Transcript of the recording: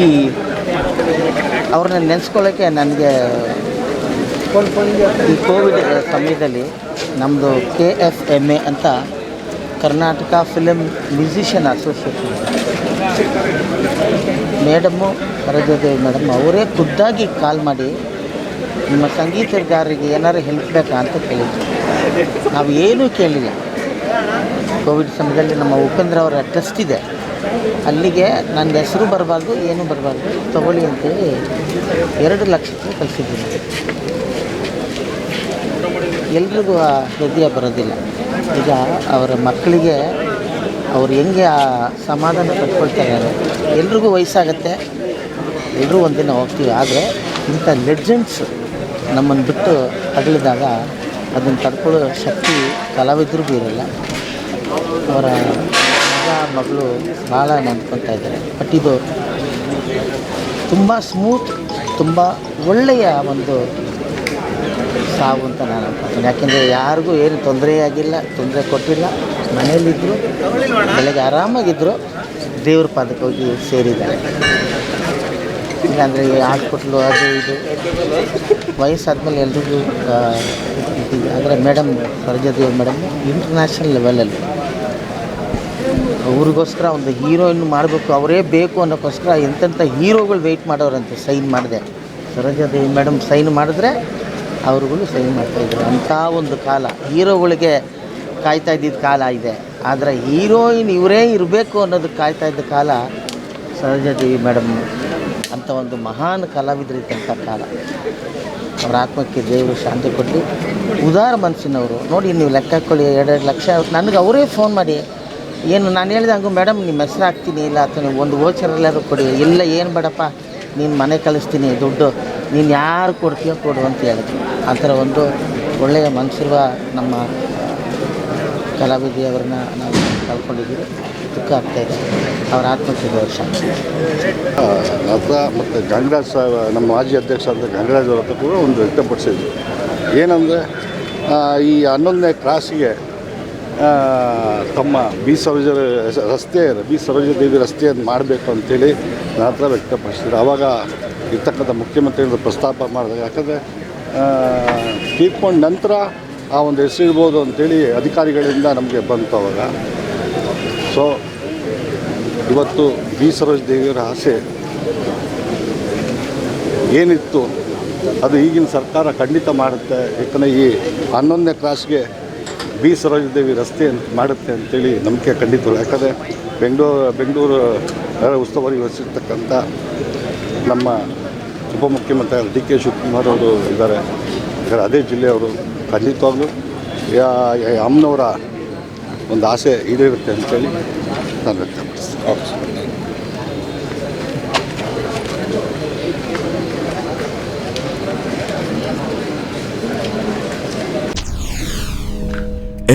ಈ ಅವ್ರನ್ನ ನೆನೆಸ್ಕೊಳ್ಳೋಕ್ಕೆ ನನಗೆ ಈ ಕೋವಿಡ್ ಸಮಯದಲ್ಲಿ ನಮ್ಮದು ಕೆ ಎಫ್ ಎಂ ಎ ಅಂತ Karnataka film musician association. Madam Sarojadevi madam ಅವರೇ ಖುದ್ದಾಗಿ ಕಾಲ್ ಮಾಡಿ ನಿಮ್ಮ ಸಂಗೀತಗಾರರಿಗೆ ಏನಾದ್ರು ಹೆಲ್ಪ್ ಬೇಕಾ ಅಂತ ಕೇಳಿದ್ರು. ನಾವು ಏನೂ ಕೇಳಿಲ್ಲ. ಕೋವಿಡ್ ಸಮಯದಲ್ಲಿ ನಮ್ಮ ಉಪೇಂದ್ರ ಅವರ ಟ್ರಸ್ಟ್ ಇದೆ. ಅಲ್ಲಿಗೆ ನನ್ನ ಹೆಸರು ಬರಬಾರ್ದು, ಏನೂ ಬರಬಾರ್ದು, ತಗೊಳ್ಳಿ ಅಂತೇಳಿ ಎರಡು ಲಕ್ಷಕ್ಕೆ ಕಲಿಸಿದ್ದೀನಿ ಎಲ್ರಿಗೂ ಆ ಹೃದಯ ಬರೋದಿಲ್ಲ. ಈಗ ಅವರ ಮಕ್ಕಳಿಗೆ ಅವ್ರು ಹೆಂಗೆ ಆ ಸಮಾಧಾನ ಇದ್ದಾರೆ. ಎಲ್ರಿಗೂ ವಯಸ್ಸಾಗತ್ತೆ. ಎಲ್ಲರೂ ಒಂದಿನ ಹೋಗ್ತೀವಿ, ಆದರೆ ಇಂಥ ಲೆಜೆಂಡ್ಸ್ ನಮ್ಮನ್ನು ಬಿಟ್ಟು ಅಗಲಿದಾಗ ಅದನ್ನು ತಡ್ಕೊಳ್ಳೋ ಶಕ್ತಿ ಕಲಾವಿದ್ರಿಗೂ ಇರಲ್ಲ. ಅವರ ಮಗ ಮಗಳು ಭಾಳ ನೆನ್ಕೊತಾ ಇದ್ದಾರೆ. ಬಟ್ ಇದು ತುಂಬ ಸ್ಮೂತ್ ತುಂಬ ಒಳ್ಳೆಯ ಒಂದು ಸಾವು ಅಂತ ನಾನು ಅನ್ಕೊತೀನಿ. ಯಾಕೆಂದರೆ ಯಾರಿಗೂ ಏನು ತೊಂದರೆ ಆಗಿಲ್ಲ, ತೊಂದರೆ ಕೊಟ್ಟಿಲ್ಲ. ಮನೆಯಲ್ಲಿದ್ದರು ಬೆಳಗ್ಗೆ ಆರಾಮಾಗಿದ್ದರು ದೇವ್ರ ಪಾದಕ್ಕೆ ಹೋಗಿ ಸೇರಿದ್ದಾರೆ. ಇಲ್ಲಾಂದರೆ ಈ ಹಾಸ್ಪಿಟ್ಲು ಅದು ಇದು. ವಯಸ್ಸಾದ್ಮೇಲೆ ಎಲ್ರಿಗೂ ಅಂದರೆ ಮೇಡಮ್ ಸರೋಜಾದೇವಿ ಮೇಡಮ್ ಇಂಟರ್ನ್ಯಾಷನಲ್ ಲೆವೆಲಲ್ಲಿ ಅವ್ರಿಗೋಸ್ಕರ ಒಂದು ಹೀರೋಯಿನ್ ಮಾಡಬೇಕು, ಅವರೇ ಬೇಕು ಅನ್ನೋಕ್ಕೋಸ್ಕರ ಎಂತೆಂಥ ಹೀರೋಗಳು ವೆಯ್ಟ್ ಮಾಡೋರಂತೆ ಸೈನ್ ಮಾಡಿದೆ. ಸರೋಜಾದೇವಿ ಮೇಡಮ್ ಸೈನ್ ಮಾಡಿದ್ರೆ ಅವ್ರುಗಳು ಸೈನ್ ಮಾಡ್ತಾಯಿದ್ರು ಅಂಥ ಒಂದು ಕಾಲ. ಹೀರೋಗಳಿಗೆ ಕಾಯ್ತಾ ಇದ್ದಿದ್ದ ಕಾಲ ಇದೆ. ಆದರೆ ಹೀರೋಯಿನ್ ಇವರೇ ಇರಬೇಕು ಅನ್ನೋದಕ್ಕೆ ಕಾಯ್ತಾ ಇದ್ದ ಕಾಲ ಸರೋಜಾದೇವಿ ಮೇಡಮ್ ಅಂಥ ಒಂದು ಮಹಾನ್ ಕಲಾವಿದರಿದ್ದಂಥ ಕಾಲ. ಅವ್ರ ಆತ್ಮಕ್ಕೆ ದೇವರು ಶಾಂತಿ ಕೊಟ್ಟು, ಉದಾರ ಮನಸ್ಸಿನವರು ನೋಡಿ, ನೀವು ಲೆಕ್ಕ ಹಾಕ್ಕೊಳ್ಳಿ ಎರಡೆರಡು ಲಕ್ಷ. ನನಗೆ ಅವರೇ ಫೋನ್ ಮಾಡಿ. ಏನು, ನಾನು ಹೇಳಿದೆ ಹಂಗು, ಮೇಡಮ್, ನಿಮ್ಮ ಹೆಸ್ರು ಹಾಕ್ತೀನಿ, ಇಲ್ಲ, ಅಥವಾ ಒಂದು ವೋಚರಲ್ಲಾದ್ರು ಕೊಡಿ. ಇಲ್ಲ, ಏನು ಬೇಡಪ್ಪ, ನೀನು ಮನೆ ಕಳಿಸ್ತೀನಿ, ದುಡ್ಡು. ನೀನು ಯಾರು ಕೊಡ್ತೀಯೋ ಕೊಡು, ಅಂತ ಹೇಳಿದ್ರು. ಆ ಥರ ಒಂದು ಒಳ್ಳೆಯ ಮನಸ್ಸಿರುವ ನಮ್ಮ ಕಲಾವಿದೆಯವರನ್ನ ನಾವು ಕಳ್ಕೊಂಡಿದ್ದೀವಿ. ದುಃಖ ಆಗ್ತಾಯಿದೆ ಅವರ ಆತ್ಮಕ್ಕೆ ವರ್ಷ ಹತ್ರ ಮತ್ತು ಗಂಗರಾಜ್ ನಮ್ಮ ಮಾಜಿ ಅಧ್ಯಕ್ಷ ಅಂತ ಗಂಗರಾಜ್ ಅವ್ರ ಹತ್ರ ಕೂಡ ಒಂದು ವ್ಯಕ್ತಪಡಿಸಿದ್ವಿ. ಏನಂದರೆ ಈ ಹನ್ನೊಂದನೇ ಕ್ರಾಸಿಗೆ ತಮ್ಮ ಬಿ ಸರೋಜರ ರಸ್ತೆ ಬಿ ಸರೋಜದೇವಿ ರಸ್ತೆಯನ್ನು ಮಾಡಬೇಕು ಅಂತೇಳಿ ನನ್ನ ಹತ್ರ ವ್ಯಕ್ತಪಡಿಸಿದ್ರು. ಆವಾಗ ಇರ್ತಕ್ಕಂಥ ಮುಖ್ಯಮಂತ್ರಿಗಳು ಪ್ರಸ್ತಾಪ ಮಾಡಿದಾಗ, ಯಾಕಂದರೆ ತೀರ್ಕೊಂಡ ನಂತರ ಆ ಒಂದು ಹೆಸರಿರ್ಬೋದು ಅಂತೇಳಿ ಅಧಿಕಾರಿಗಳಿಂದ ನಮಗೆ ಬಂತು ಅವಾಗ. ಸೊ ಇವತ್ತು ಬಿ ಸರೋಜ ದೇವಿಯವರ ಆಸೆ ಏನಿತ್ತು, ಅದು ಈಗಿನ ಸರ್ಕಾರ ಖಂಡಿತ ಮಾಡುತ್ತೆ. ಯಾಕಂದರೆ ಈ ಹನ್ನೊಂದನೇ ಕ್ರಾಸ್ಗೆ ಬಿ ಸರೋಜದೇವಿ ರಸ್ತೆ ಮಾಡುತ್ತೆ ಅಂತೇಳಿ ನಂಬಿಕೆ ಖಂಡಿತ ಯಾಕಂದರೆ ಬೆಂಗಳೂರು ಬೆಂಗಳೂರು ಉಸ್ತುವಾರಿ ವಹಿಸಿರ್ತಕ್ಕಂಥ ನಮ್ಮ ಉಪಮುಖ್ಯಮಂತ್ರಿ ಡಿ ಕೆ ಶಿವಕುಮಾರ್ ಅವರು ಇದ್ದಾರೆ. ಯಾಕಂದರೆ ಅದೇ ಜಿಲ್ಲೆಯವರು ಯಾ- ಅಮ್ಮನವರ ಒಂದು ಆಸೆ ಈಡೇರುತ್ತೆ ಅಂತೇಳಿ ನಾನು ವ್ಯಕ್ತಪಡಿಸ್ತೀನಿ.